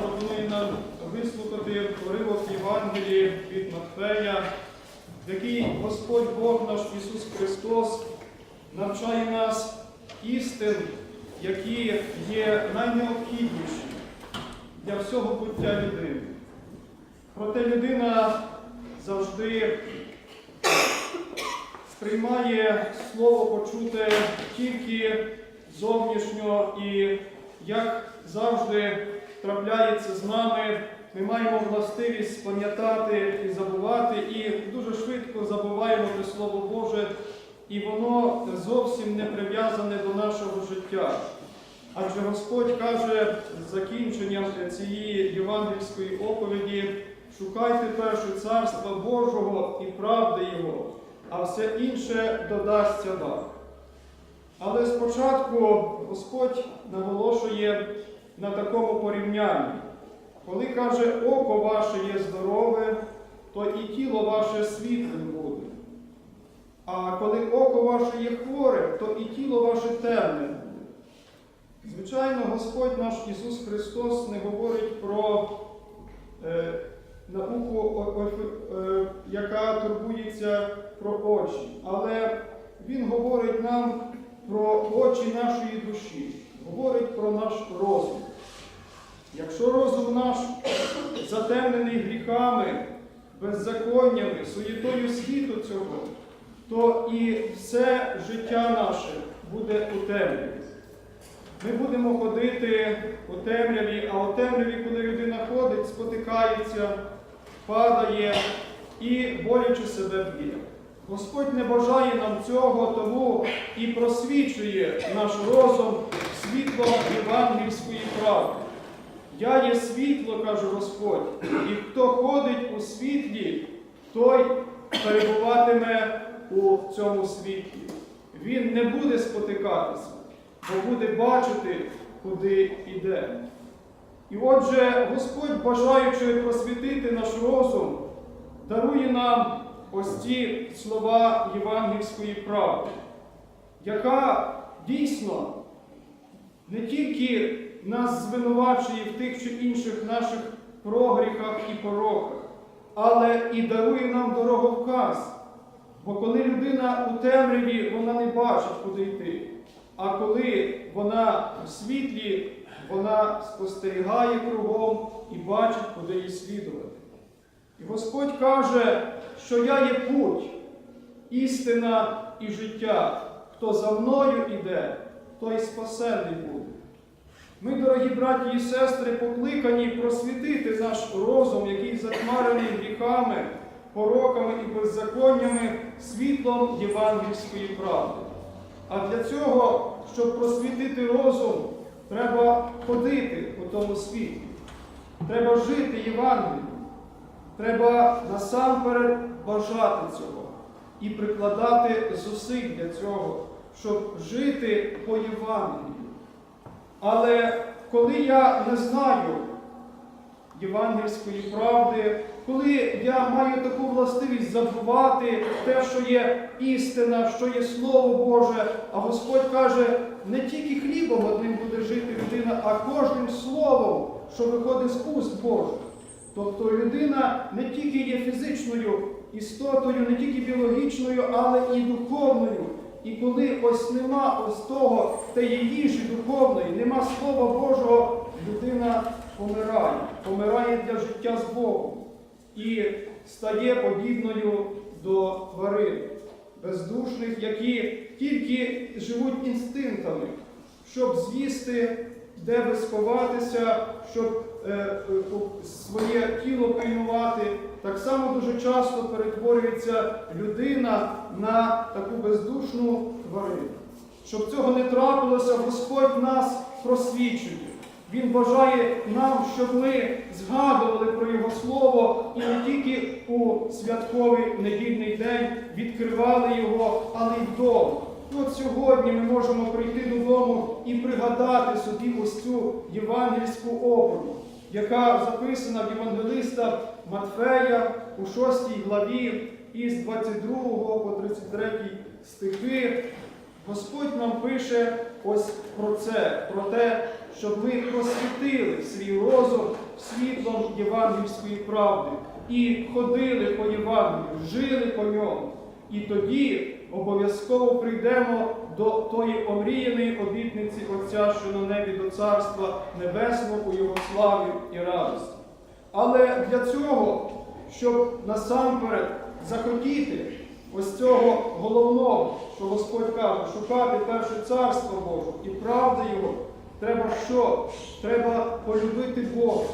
Пропонує нам вислухати уривок Євангелії від Матфея, в якій Господь Бог наш Ісус Христос навчає нас істин, які є найнеобхідніші для всього буття людини. Проте людина завжди сприймає слово почуте тільки зовнішньо і, як завжди трапляється з нами, ми маємо властивість пам'ятати і забувати, і дуже швидко забуваємо те Слово Боже, і воно зовсім не прив'язане до нашого життя. Адже Господь каже з закінченням цієї євангельської оповіді, шукайте перше царства Божого і правди Його, а все інше додасться вам. Але спочатку Господь наголошує на такому порівнянні. Коли каже, око ваше є здорове, то і тіло ваше світлим буде. А коли око ваше є хворе, то і тіло ваше темне буде. Звичайно, Господь наш Ісус Христос не говорить про е, науку, о- о- е, яка турбується про очі, але Він говорить нам про очі нашої душі, говорить про наш розум. Якщо розум наш затемнений гріхами, беззаконнями, суєтою світу цього, то і все життя наше буде у темряві. Ми будемо ходити у темряві, а у темряві, коли людина ходить, спотикається, падає і боляче себе б'є. Господь не бажає нам цього, тому і просвічує наш розум світлом євангельської правди. Я є світло, каже Господь, і хто ходить у світлі, той перебуватиме у цьому світлі. Він не буде спотикатися, бо буде бачити, куди йде. І отже, Господь, бажаючи просвітити наш розум, дарує нам ось ці слова євангельської правди, яка дійсно не тільки нас звинувачує в тих чи інших наших прогріхах і пороках, але і дарує нам дороговказ. Бо коли людина у темряві, вона не бачить, куди йти. А коли вона у світлі, вона спостерігає кругом і бачить, куди їй слідувати. І Господь каже, що я є путь, істина і життя. Хто за мною іде, той спасений буде. Ми, дорогі браті і сестри, покликані просвітити наш розум, який затьмарений гріхами, пороками і беззаконнями світлом євангельської правди. А для цього, щоб просвітити розум, треба ходити у тому світі. Треба жити Євангелієм. Треба насамперед бажати цього і прикладати зусиль для цього, щоб жити по Євангелію. Але коли я не знаю євангельської правди, коли я маю таку властивість забувати те, що є істина, що є Слово Боже, а Господь каже, не тільки хлібом одним буде жити людина, а кожним словом, що виходить з уст Божих. Тобто людина не тільки є фізичною істотою, не тільки біологічною, але і духовною. І коли ось нема ось того тієї їжі духовної, нема Слова Божого, людина помирає, помирає для життя з Богом. І стає подібною до тварин, бездушних, які тільки живуть інстинктами, щоб з'їсти, де би сховатися, щоб е, своє тіло пильнувати. Так само дуже часто перетворюється людина на таку бездушну тварину. Щоб цього не трапилося, Господь нас просвічує. Він бажає нам, щоб ми згадували про Його Слово і не тільки у святковий недільний день відкривали Його, але й вдома. От сьогодні ми можемо прийти додому і пригадати собі ось цю євангельську оповідь, яка записана в Євангелиста Матфея у 6 главі із 22 по 33 стихи. Господь нам пише ось про це, про те, щоб ми просвітили свій розум світлом євангельської правди і ходили по Євангелію, жили по ньому. І тоді обов'язково прийдемо до тої омріяної обітниці Отця, що на небі до Царства Небесного у Його славі і радості. Але для цього, щоб насамперед захотіти ось цього головного, що Господь каже, шукати перше царство Боже і правди Його, треба що? Треба полюбити Бога.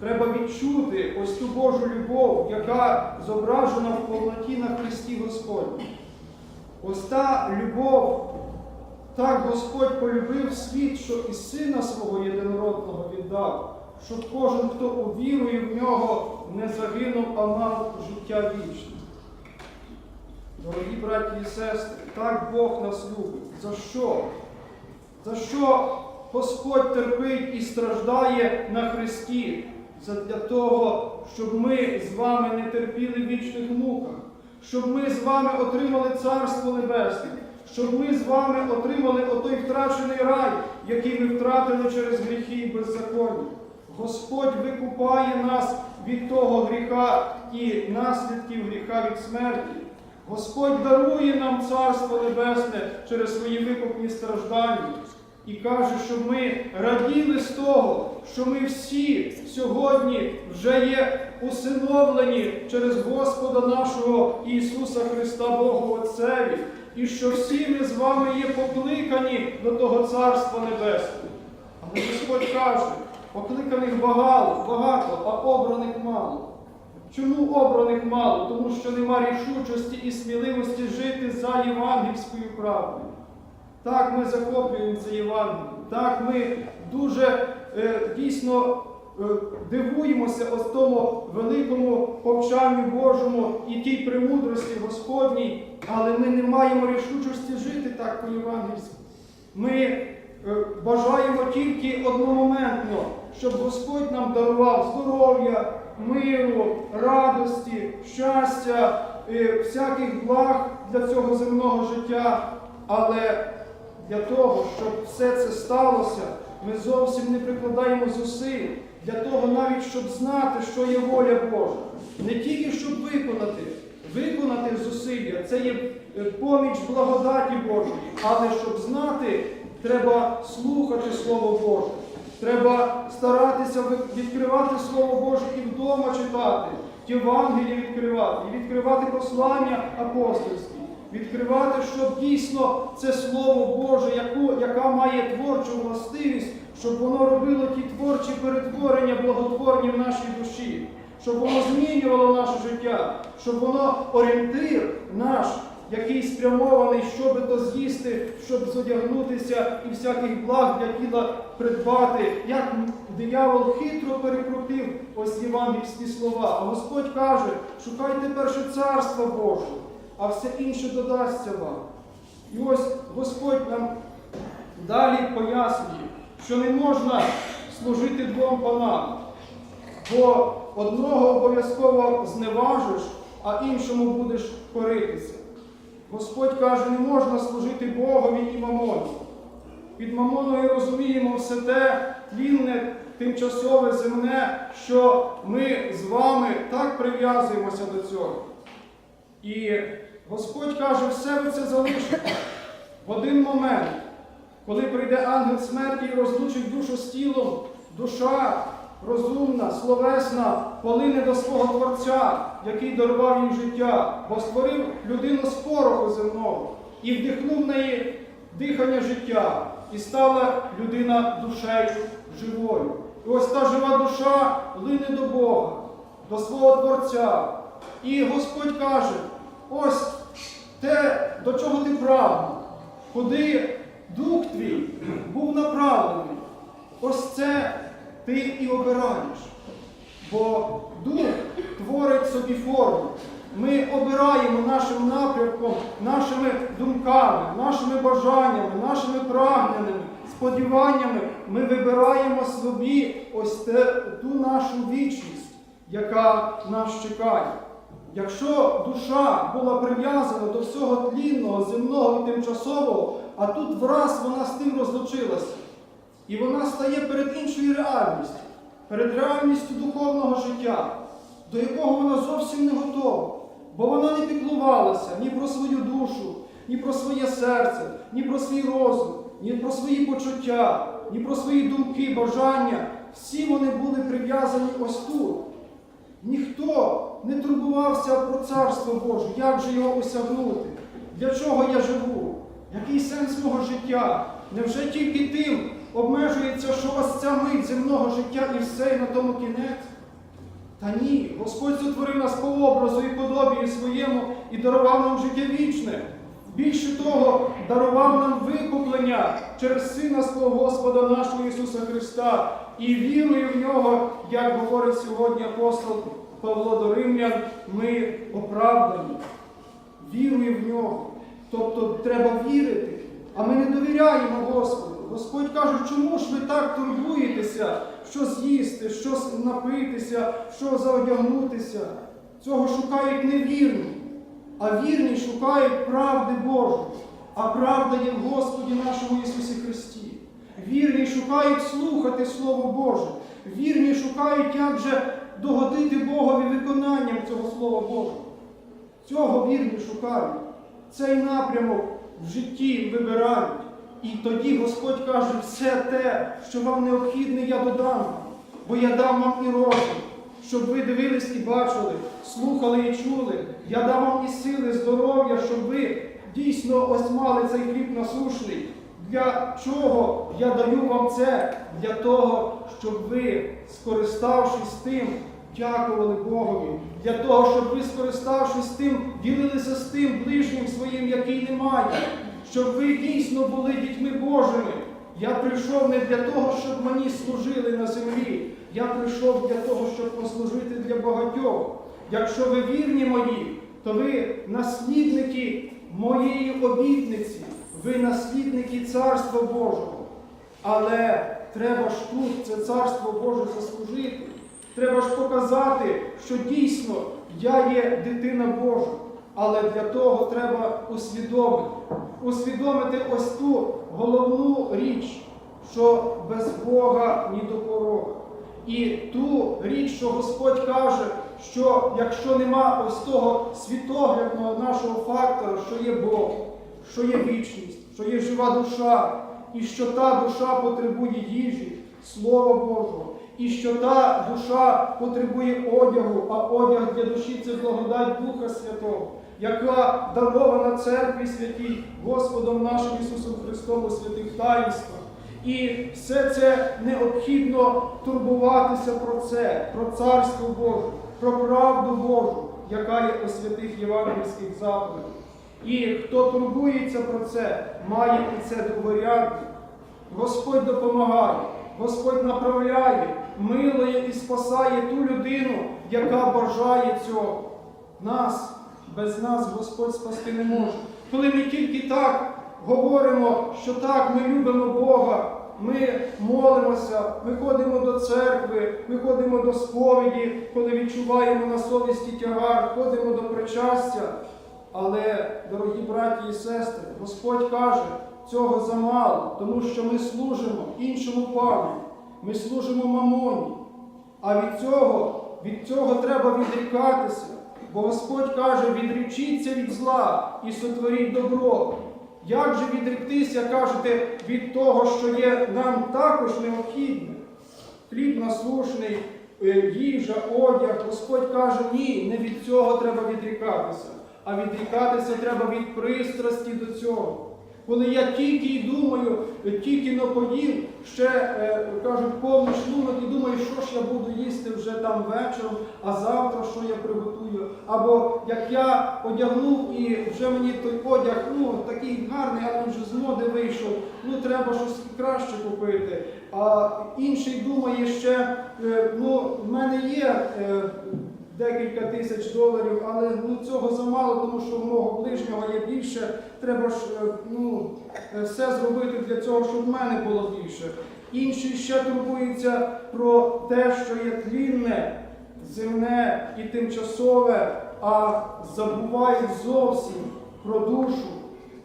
Треба відчути ось ту Божу любов, яка зображена в повноті на Христі Господні. Ось та любов, так Господь полюбив світ, що і Сина свого єдинородного віддав, щоб кожен, хто увірує в нього, не загинув, а мав життя вічне. Дорогі браті і сестри, так Бог нас любить. За що? За що Господь терпить і страждає на Христі? Задля того, щоб ми з вами не терпіли вічних муках, щоб ми з вами отримали Царство Небесне, щоб ми з вами отримали отой втрачений рай, який ми втратили через гріхи і беззаконня. Господь викупає нас від того гріха і наслідків гріха від смерті. Господь дарує нам Царство Небесне через свої викупні страждання і каже, щоб ми раділи з того, що ми всі сьогодні вже є усиновлені через Господа нашого Ісуса Христа Богу Отцеві, і що всі ми з вами є покликані до того Царства Небесного. Але Господь каже, покликаних багато, багато, а обраних мало. Чому обраних мало? Тому що нема рішучості і сміливості жити за євангельською правдою. Так ми захоплюємося Євангелієм, так ми дуже е, дійсно дивуємося ось тому великому повчанню Божому і тій премудрості Господній, але ми не маємо рішучості жити так по-євангельськи. Ми е, бажаємо тільки одномоментно, щоб Господь нам дарував здоров'я, миру, радості, щастя, е, всяких благ для цього земного життя. Але для того, щоб все це сталося, ми зовсім не прикладаємо зусиль для того, навіть щоб знати, що є воля Божа. Не тільки щоб виконати, виконати зусилля, це є е, поміч благодаті Божої, але щоб знати, треба слухати Слово Боже. Треба старатися відкривати Слово Боже і вдома читати, Євангелії відкривати, і відкривати послання апостольські відкривати, щоб дійсно це Слово Боже, яку, яка має творчу властивість, щоб воно робило ті творчі перетворення благотворні в нашій душі, щоб воно змінювало наше життя, щоб воно орієнтир наш, який спрямований, що би то з'їсти, щоб зодягнутися і всяких благ для тіла придбати, як диявол хитро перекрутив ось євангельські слова. А Господь каже, шукайте перше царство Боже а все інше додасться вам. І ось Господь нам далі пояснює, що не можна служити двом панам, бо одного обов'язково зневажиш, а іншому будеш коритися. Господь каже, не можна служити Богові і мамону. Під мамоною розуміємо все те тлінне, тимчасове земне, що ми з вами так прив'язуємося до цього. І Господь каже, все ви це залишите в один момент, коли прийде ангел смерті і розлучить душу з тілом, душа розумна, словесна, полине до свого Творця, який дарував їм життя, бо створив людину з пороху земного і вдихнув в неї дихання життя, і стала людина душею живою. І ось та жива душа лине до Бога, до свого Творця. І Господь каже, ось те, до чого ти прагнув, куди дух твій був направлений. Ось це ти і обираєш. Бо дух творить собі форму. Ми обираємо нашим напрямком, нашими думками, нашими бажаннями, нашими прагненнями, сподіваннями. Ми вибираємо собі ось те, ту нашу вічність, яка нас чекає. Якщо душа була прив'язана до всього тлінного, земного і тимчасового, а тут враз вона з тим розлучилася. І вона стає перед іншою реальністю, перед реальністю духовного життя, до якого вона зовсім не готова. Бо вона не піклувалася ні про свою душу, ні про своє серце, ні про свій розум, ні про свої почуття, ні про свої думки, бажання. Всі вони були прив'язані ось тут. Ніхто не турбувався про царство Боже, як же його осягнути, для чого я живу, який сенс мого життя. Невже тільки тим обмежується, що ось ця мить земного життя і все, і на тому кінець? Та ні, Господь сотворив нас по образу і подобію своєму і дарував нам життя вічне. Більше того, дарував нам викуплення через Сина свого Господа нашого Ісуса Христа. І вірою в нього, як говорить сьогодні апостол Павло до Римлян, ми оправдані. Вірою в нього. Тобто треба вірити, а ми не довіряємо Господу. Господь каже, чому ж ви так турбуєтеся, що з'їсти, що напитися, що заодягнутися? Цього шукають невірні, а вірні шукають правди Божої. А правда є в Господі нашому Ісусі Христі. Вірні шукають слухати Слово Боже. Вірні шукають, як же догодити Богові виконанням цього Слова Божого. Цього вірні шукають. Цей напрямок в житті вибирають. І тоді Господь каже, все те, що вам необхідне, я додам бо я дам вам і розум, щоб ви дивились і бачили, слухали і чули. Я дам вам і сили, здоров'я, щоб ви дійсно ось мали цей хліб насушний. Для чого я даю вам це? Для того, щоб ви, скориставшись тим, дякували Богові. Для того, щоб ви, скориставшись тим, ділилися з тим ближнім своїм, який не має. Щоб ви дійсно були дітьми Божими. Я прийшов не для того, щоб мені служили на землі. Я прийшов для того, щоб послужити для багатьох. Якщо ви вірні мої, то ви наслідники моєї обітниці, ви наслідники Царства Божого. Але треба ж тут це Царство Боже заслужити. Треба ж показати, що дійсно я є дитина Божа. Але для того треба усвідомити. Усвідомити ось ту головну річ, що без Бога ні до порога. І ту річ, що Господь каже, що якщо нема ось того світоглядного нашого фактора, що є Бог, що є вічність, що є жива душа, і що та душа потребує їжі, Слова Божого, і що та душа потребує одягу, а одяг для душі це благодать Духа Святого, яка дарована церкві святій Господом нашим Ісусом Христом у святих таїнствах. І все це необхідно турбуватися про це, про Царство Боже, про правду Божу, яка є у святих євангельських заповідях. І хто турбується про це, має і це довіряти. Господь допомагає, Господь направляє, милує і спасає ту людину, яка бажає цього. Нас, без нас Господь спасти не може. Коли ми тільки так говоримо, що так, ми любимо Бога, ми молимося, ми ходимо до церкви, ми ходимо до сповіді, коли відчуваємо на совісті тягар, ходимо до причастя. Але, дорогі браті і сестри, Господь каже, цього замало, тому що ми служимо іншому пану, ми служимо мамоні. А від цього, від цього треба відрікатися, бо Господь каже, відрічіться від зла і сотворіть добро. Як же відріктися, кажете, від того, що є нам також необхідне? Хліб насушний, е, їжа, одяг. Господь каже, ні, не від цього треба відрікатися, а відрікатися треба від пристрасті до цього. Коли я тільки й думаю, е, тільки но поїв, ще е, кажуть, повний шлунок і думаю, що ж я буду їсти вже там вечором, а завтра що я приготую. Або як я одягнув і вже мені той одяг, ну такий гарний, але вже з моди вийшов, ну треба щось краще купити. А інший думає ще, е, ну в мене є. Декілька тисяч доларів, але ну, цього замало, тому що в мого ближнього є більше. Треба ж е, ну, е, все зробити для цього, щоб в мене було більше. Інші ще турбуються про те, що є тлінне, земне і тимчасове, а забувають зовсім про душу,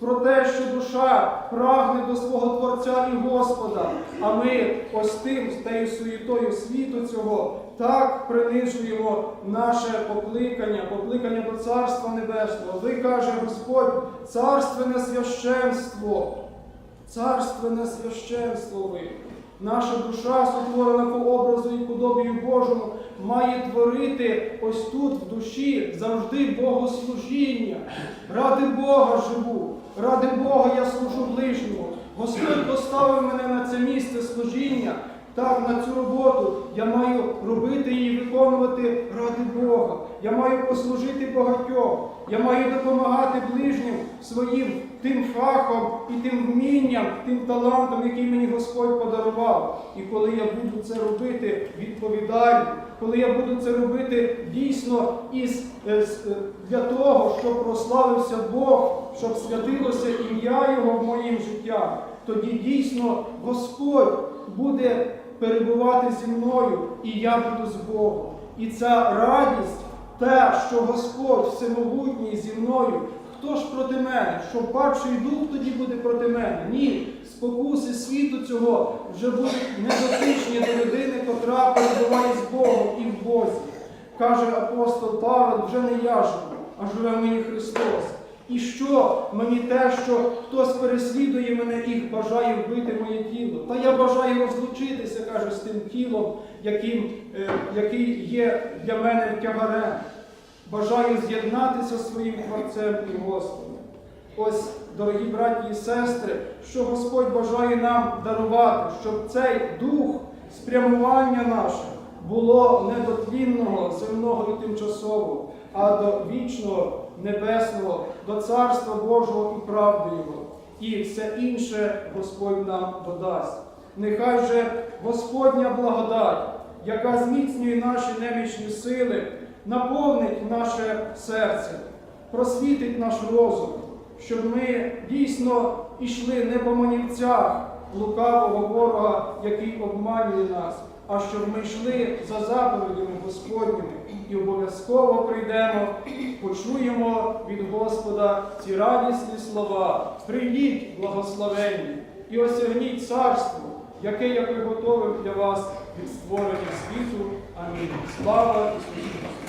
про те, що душа прагне до свого Творця і Господа. А ми ось тим, з тією суєтою світу цього, так принижуємо наше покликання, покликання до Царства Небесного. Ви каже Господь, царственне священство, царственне священство ви. Наша душа, сотворена по образу і подобію Божому, має творити ось тут, в душі, завжди богослужіння. Ради Бога живу, ради Бога я служу ближньому. Господь поставив мене на це місце служіння. Так, на цю роботу я маю робити її, виконувати ради Бога. Я маю послужити багатьом. Я маю допомагати ближнім своїм тим фахом і тим вмінням, тим талантом, який мені Господь подарував. І коли я буду це робити відповідально, коли я буду це робити дійсно із, е, е, для того, щоб прославився Бог, щоб святилося ім'я Його в моїм життя, тоді дійсно Господь буде перебувати зі мною, і я буду з Богом. І ця радість, те, що Господь всемогутній зі мною, хто ж проти мене? Що падший дух тоді буде проти мене? Ні, спокуси світу цього вже будуть недотичні до людини, котра перебуває з Богом і в Бозі. Каже апостол Павел, вже не я живу, а живе мені Христос. І що мені те, що хтось переслідує мене і бажає вбити моє тіло? Та я бажаю розлучитися, каже, з тим тілом, яким, е, який є для мене тягарем. Бажаю з'єднатися зі своїм Творцем і Господом. Ось, дорогі браті і сестри, що Господь бажає нам дарувати, щоб цей дух спрямування наше було не до тлінного, земного і тимчасового, а до вічного, небесного, до Царства Божого і правди Його. І все інше Господь нам додасть. Нехай же Господня благодать, яка зміцнює наші немічні сили, наповнить наше серце, просвітить наш розум, щоб ми дійсно йшли не по манівцях лукавого ворога, який обманює нас, а щоб ми йшли за заповідями Господніми і обов'язково прийдемо, почуємо від Господа ці радісні слова. Прийдіть, благословенні, і осягніть царство, яке я приготовив для вас від створення світу. Амінь. Слава Ісусу!